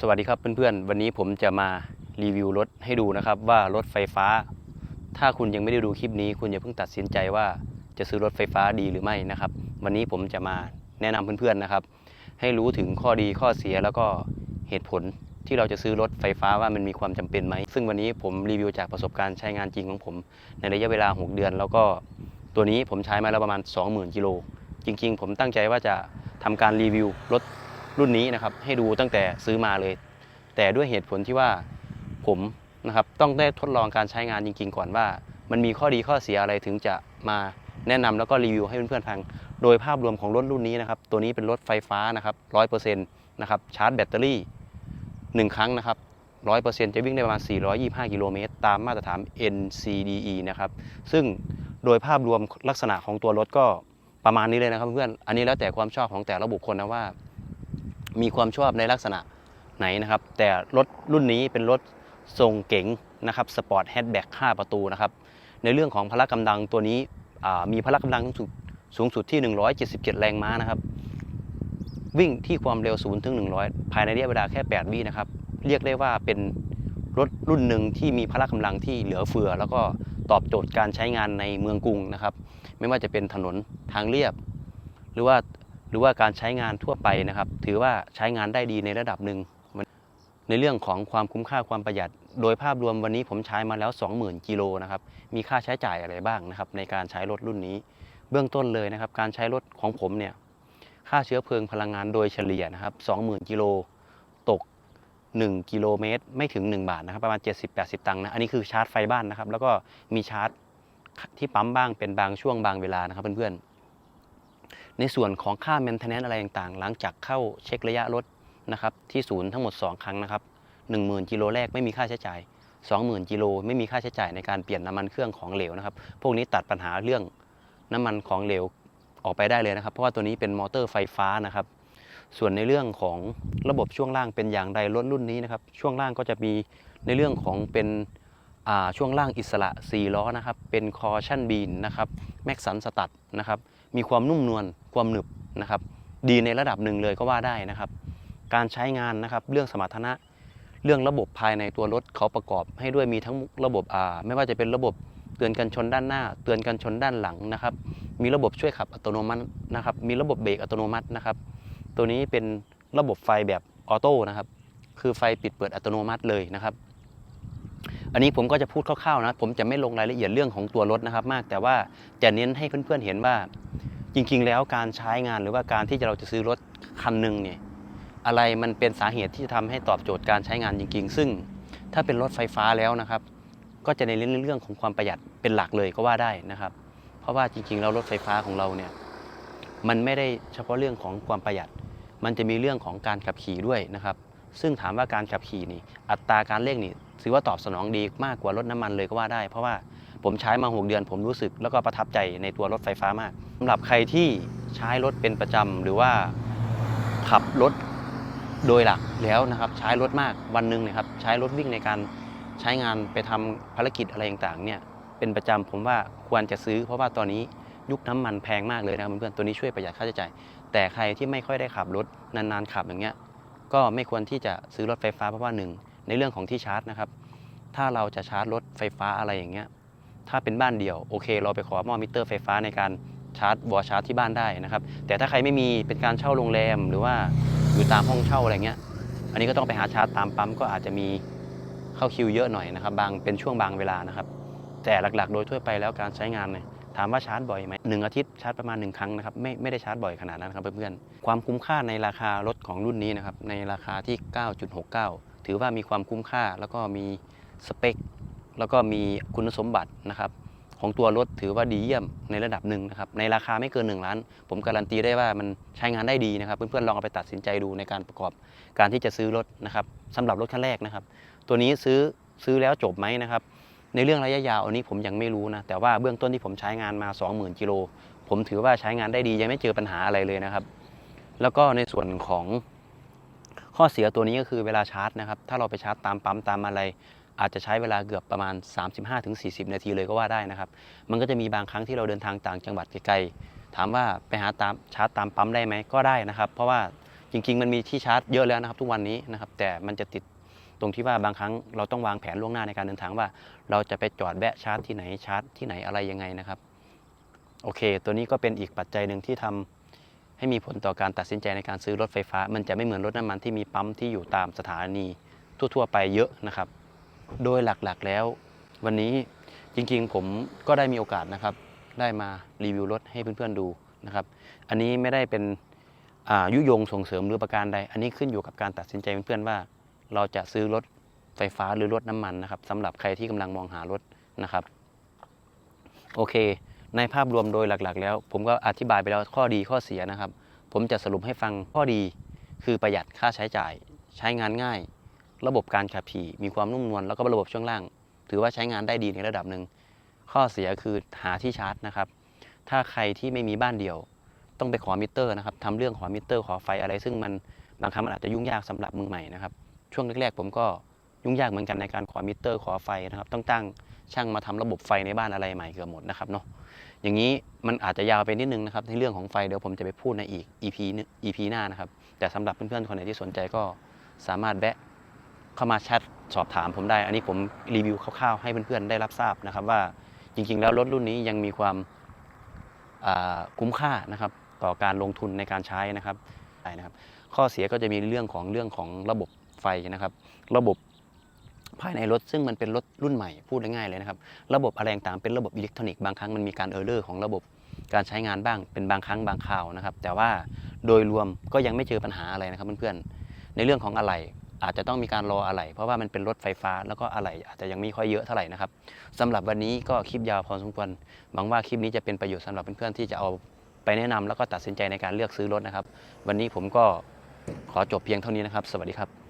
สวัสดีครับเพื่อนๆ วันนี้ผมจะมารีวิวรถให้ดูนะครับว่ารถไฟฟ้า ถ้าคุณยังไม่ได้ดูคลิปนี้ คุณอย่าเพิ่งตัดสินใจว่าจะซื้อรถไฟฟ้าดีหรือไม่นะครับ วันนี้ผมจะมาแนะนำเพื่อนๆนะครับ ให้รู้ถึงข้อดีข้อเสียแล้วก็เหตุผลที่เราจะซื้อรถไฟฟ้าว่ามันมีความจำเป็นไหม ซึ่งวันนี้ผมรีวิวจากประสบการณ์ใช้งานจริงของผม ในระยะเวลา 6 เดือน แล้วก็ตัวนี้ผมใช้มาแล้วประมาณ 20,000กิโลจริง ๆ ผมตั้งใจว่าจะทำการรีวิวรถ รุ่นนี้นะครับให้ดูตั้งแต่ซื้อมาเลย แต่ด้วยเหตุผลที่ว่าผมนะครับต้องได้ทดลองการใช้งานจริงๆก่อนว่า มันมีข้อดีข้อเสียอะไรถึงจะมาแนะนำแล้วก็รีวิวให้เพื่อนๆฟัง โดยภาพรวมของรถรุ่นนี้นะครับ ตัวนี้เป็นรถไฟฟ้านะครับร้อยเปอร์เซ็นต์นะครับชาร์จแบตเตอรี่หนึ่งครั้งนะครับร้อยเปอร์เซ็นต์จะวิ่งได้ประมาณ 425 กิโลเมตรตามมาตรฐาน NCDE นะครับ ซึ่งโดยภาพรวมลักษณะของตัวรถก็ประมาณนี้เลยนะครับเพื่อน อันนี้แล้วแต่ความชอบของแต่ละบุคคลนะว่า มีความชอบในลักษณะไหนนะครับ แต่รถรุ่นนี้เป็นรถทรงเก๋งนะครับสปอร์ตแฮชแบ็ก5ประตูนะครับ ในเรื่องของพละกำลังตัวนี้มีพละกำลังสูงสุดสูงสุดที่ 177 แรงม้านะครับ วิ่งที่ความเร็ว0ถึง100 ภายในระยะเวลาแค่ 8 วินะครับ เรียกได้ว่าเป็นรถรุ่นหนึ่งที่มีพละกำลังที่เหลือเฟือ แล้วก็ตอบโจทย์การใช้งานในเมืองกรุงนะครับ ไม่ว่าจะเป็นถนนทางเรียบ หรือว่า หรือว่าการใช้งานทั่วไปนะครับ ถือว่าใช้งานได้ดีในระดับหนึ่งในเรื่องของความคุ้มค่าความประหยัด โดยภาพรวมวันนี้ผมใช้มาแล้ว 20,000 กิโลนะครับ มีค่าใช้จ่ายอะไรบ้างนะครับ ในการใช้รถรุ่นนี้ เบื้องต้นเลยนะครับ การใช้รถของผมเนี่ย ค่าเชื้อเพลิงพลังงานโดยเฉลี่ยนะครับ 20,000 กิโลตก 1 กิโลเมตร ไม่ถึง 1 บาทนะครับ ประมาณ 70-80 ตังค์นะ อันนี้คือชาร์จไฟบ้านนะครับ แล้วก็มีชาร์จที่ปั๊มบ้างเป็นบางช่วงบางเวลานะครับเพื่อนๆ ในส่วนของค่า maintenance อะไรต่างๆ หลังจากเข้าเช็คระยะรถนะครับที่ศูนย์ทั้งหมด 2 ครั้งนะครับ10,000กิโลแรกไม่มีค่าใช้จ่าย 20,000กิโลไม่มีค่าใช้จ่ายในการเปลี่ยนน้ำมันเครื่องของเหลวนะครับ พวกนี้ตัดปัญหาเรื่องน้ำมันของเหลวออกไปได้เลยนะครับ เพราะว่าตัวนี้เป็นมอเตอร์ไฟฟ้านะครับ ส่วนในเรื่องของระบบช่วงล่างเป็นอย่างไรรถรุ่นนี้นะครับ ช่วงล่างก็จะมีในเรื่องของเป็นช่วงล่างอิสระ 4 ล้อนะครับ เป็นคอชั่นบีนนะครับ แม็กสันสตัดนะครับ มีความนุ่มนวล ความหนึบนะครับ ดีในระดับหนึ่งเลยก็ว่าได้นะครับ การใช้งานนะครับเรื่องสมรรถนะเรื่องระบบภายในตัวรถเขาประกอบให้ด้วยมีทั้งระบบอ่าไม่ว่าจะเป็นระบบเตือนกันชนด้านหน้า เตือนกันชนด้านหลังนะครับ มีระบบช่วยขับอัตโนมัตินะครับ มีระบบเบรกอัตโนมัตินะครับ ตัวนี้เป็นระบบไฟแบบออโต้นะครับ คือไฟปิดเปิดอัตโนมัติเลยนะครับ อันนี้ผมก็จะพูดคร่าวๆนะ ผมจะไม่ลงรายละเอียดเรื่องของตัวรถนะครับ มาก แต่ว่าจะเน้นให้เพื่อนๆเห็นว่า จริงๆ แล้วการใช้งานหรือว่าการที่เราจะซื้อรถคันหนึ่งเนี่ยอะไรมันเป็นสาเหตุที่จะทำให้ตอบโจทย์การใช้งานจริง ๆ ซึ่งถ้าเป็นรถไฟฟ้าแล้วนะครับ ก็จะในเรื่องเรื่องของความประหยัดเป็นหลักเลยก็ว่าได้นะครับ เพราะว่าจริงๆแล้วรถไฟฟ้าของเราเนี่ยมันไม่ได้เฉพาะเรื่องของความประหยัด มันจะมีเรื่องของการขับขี่ด้วยนะครับ ซึ่งถามว่าการขับขี่นี่ อัตราการเร่งนี่ถือว่าตอบสนองดีมากกว่ารถน้ำมันเลยก็ว่าได้ เพราะว่าผมใช้มาหกเดือน ผมรู้สึกแล้วก็ประทับใจในตัวรถไฟฟ้ามาก สำหรับใครที่ใช้รถเป็นประจำหรือว่าขับรถโดยหลักแล้วนะครับ ใช้รถมากวันหนึ่งนะครับใช้รถวิ่งในการใช้งานไปทำภารกิจอะไรต่างๆเนี่ยเป็นประจำผมว่าควรจะซื้อ เพราะว่าตอนนี้ยุคน้ำมันแพงมากเลยนะครับเพื่อนๆตัวนี้ช่วยประหยัดค่าใช้จ่าย แต่ใครที่ไม่ค่อยได้ขับรถนานๆขับอย่างเงี้ยก็ไม่ควรที่จะซื้อรถไฟฟ้าเพราะว่าหนึ่งในเรื่องของที่ชาร์จนะครับ ถ้าเราจะชาร์จรถไฟฟ้าอะไรอย่างเงี้ยถ้าเป็นบ้านเดี่ยวโอเค เราไปขอมอมิเตอร์ไฟฟ้าในการ ชาร์จวอลชาร์จที่บ้านได้นะครับ แต่ถ้าใครไม่มีเป็นการเช่าโรงแรมหรือว่าอยู่ตามห้องเช่าอะไรเงี้ย อันนี้ก็ต้องไปหาชาร์จตามปั๊มก็อาจจะมีเข้าคิวเยอะหน่อยนะครับ บางเป็นช่วงบางเวลานะครับ แต่หลักๆ โดยทั่วไปแล้วการใช้งานเนี่ยถามว่าชาร์จบ่อยไหมหนึ่งอาทิตย์ชาร์จประมาณหนึ่งครั้งนะครับไม่ไม่ได้ชาร์จบ่อยขนาดนั้นครับเพื่อนๆความคุ้มค่าในราคารถของรุ่นนี้นะครับในราคาที่ 9.69 ถือว่ามีความคุ้มค่าแล้วก็มีสเปค แล้วก็มีคุณสมบัตินะครับ ของตัวรถถือว่าดีเยี่ยมในระดับหนึ่งนะครับในราคาไม่เกิน 1 ล้าน ผมการันตีได้ว่ามันใช้งานได้ดีนะครับ เพื่อนๆลองเอาไปตัดสินใจดูในการประกอบการที่จะซื้อรถนะครับสำหรับรถคันแรกนะครับ ตัวนี้ซื้อซื้อแล้วจบไหมนะครับ ในเรื่องระยะยาวอันนี้ผมยังไม่รู้นะแต่ว่าเบื้องต้นที่ผมใช้งานมา 20,000กิโลผมถือว่าใช้งานได้ดียังไม่เจอปัญหาอะไรเลยนะครับ แล้วก็ในส่วนของข้อเสียตัวนี้ก็คือเวลาชาร์จนะครับ ถ้าเราไปชาร์จตามปั๊มตามอะไร อาจจะใช้เวลาเกือบประมาณ 35-40 นาทีเลยก็ว่าได้นะครับ มันก็จะมีบางครั้งที่เราเดินทางต่างจังหวัดไกลๆ ถามว่าไปหาตามชาร์จตามปั๊มได้ไหมก็ได้นะครับ เพราะว่าจริงๆ มันมีที่ชาร์จเยอะแล้วนะครับทุกวันนี้นะครับ แต่มันจะติดตรงที่ว่าบางครั้งเราต้องวางแผนล่วงหน้าในการเดินทางว่า เราจะไปจอดแวะชาร์จที่ไหนชาร์จที่ไหนอะไรยังไงนะครับ โอเค ตัวนี้ก็เป็นอีกปัจจัยหนึ่งที่ทำให้มีผลต่อการตัดสินใจในการซื้อรถไฟฟ้า มันจะไม่เหมือนรถน้ำมันที่มีปั๊มที่อยู่ตามสถานีทั่ว ๆ ไปเยอะนะครับ โดยหลักๆแล้ว วันนี้จริงๆ ผมก็ได้มีโอกาสนะครับ ได้มารีวิวรถให้เพื่อนๆดูนะครับ อันนี้ไม่ได้เป็นยุยงส่งเสริมหรือประการใด อันนี้ขึ้นอยู่กับการตัดสินใจเพื่อนๆว่า เราจะซื้อรถไฟฟ้าหรือรถน้ำมันนะครับสำหรับใครที่กำลังมองหารถนะครับ โอเค ในภาพรวมโดยหลักๆ แล้ว ผมก็อธิบายไปแล้วข้อดีข้อเสียนะครับ ผมจะสรุปให้ฟังข้อดีคือประหยัดค่าใช้จ่าย ใช้งานง่าย ระบบการขับขี่มีความนุ่มนวลแล้วก็ระบบช่วงล่าง ถือว่าใช้งานได้ดีในระดับหนึ่งข้อเสียคือหาที่ชาร์จนะครับ ถ้าใครที่ไม่มีบ้านเดี่ยว ต้องไปขอมิเตอร์นะครับทำเรื่องขอมิเตอร์ขอไฟอะไร ซึ่งมันบางครั้งมันอาจจะยุ่งยากสำหรับมือใหม่นะครับ ช่วงแรกๆ ผมก็ยุ่งยากเหมือนกันในการขอมิเตอร์ขอไฟนะครับต้องตั้งช่างมาทำระบบไฟในบ้านอะไรใหม่เกือบหมดนะครับเนาะอย่างนี้มันอาจจะยาวไปนิดนึงนะครับในเรื่องของไฟเดี๋ยวผมจะไปพูดในอีก EP EP หน้านะครับแต่สำหรับเพื่อนๆคนไหนที่สนใจก็สามารถแวะ เข้ามาแชทสอบถามผมได้ อันนี้ผมรีวิวคร่าวๆให้เพื่อนๆได้รับทราบนะครับ ว่าจริงๆ แล้วรถรุ่นนี้ยังมีความคุ้มค่านะครับต่อการลงทุนในการใช้นะครับใช่นะครับ ข้อเสียก็จะมีเรื่องของเรื่องของระบบไฟนะครับ ระบบภายในรถซึ่งมันเป็นรถรุ่นใหม่พูดง่ายๆเลยนะครับ ระบบอะไรต่างเป็นระบบอิเล็กทรอนิกส์บางครั้งมันมีการเออร์เลอร์ของระบบการใช้งานบ้างเป็นบางครั้งบางคราวนะครับ แต่ว่าโดยรวมก็ยังไม่เจอปัญหาอะไรนะครับเพื่อนๆในเรื่องของอะไหล่ อาจจะต้องมีการรออะไหล่เพราะว่ามันเป็นรถไฟฟ้าแล้วก็อะไหล่อาจจะยังไม่ค่อยเยอะเท่าไหร่นะครับสำหรับวันนี้ก็คลิปยาวพอสมควรหวังว่าคลิปนี้จะเป็นประโยชน์สำหรับเพื่อนๆที่จะเอาไปแนะนำแล้วก็ตัดสินใจในการเลือกซื้อรถนะครับ วันนี้ผมก็ขอจบเพียงเท่านี้นะครับ สวัสดีครับ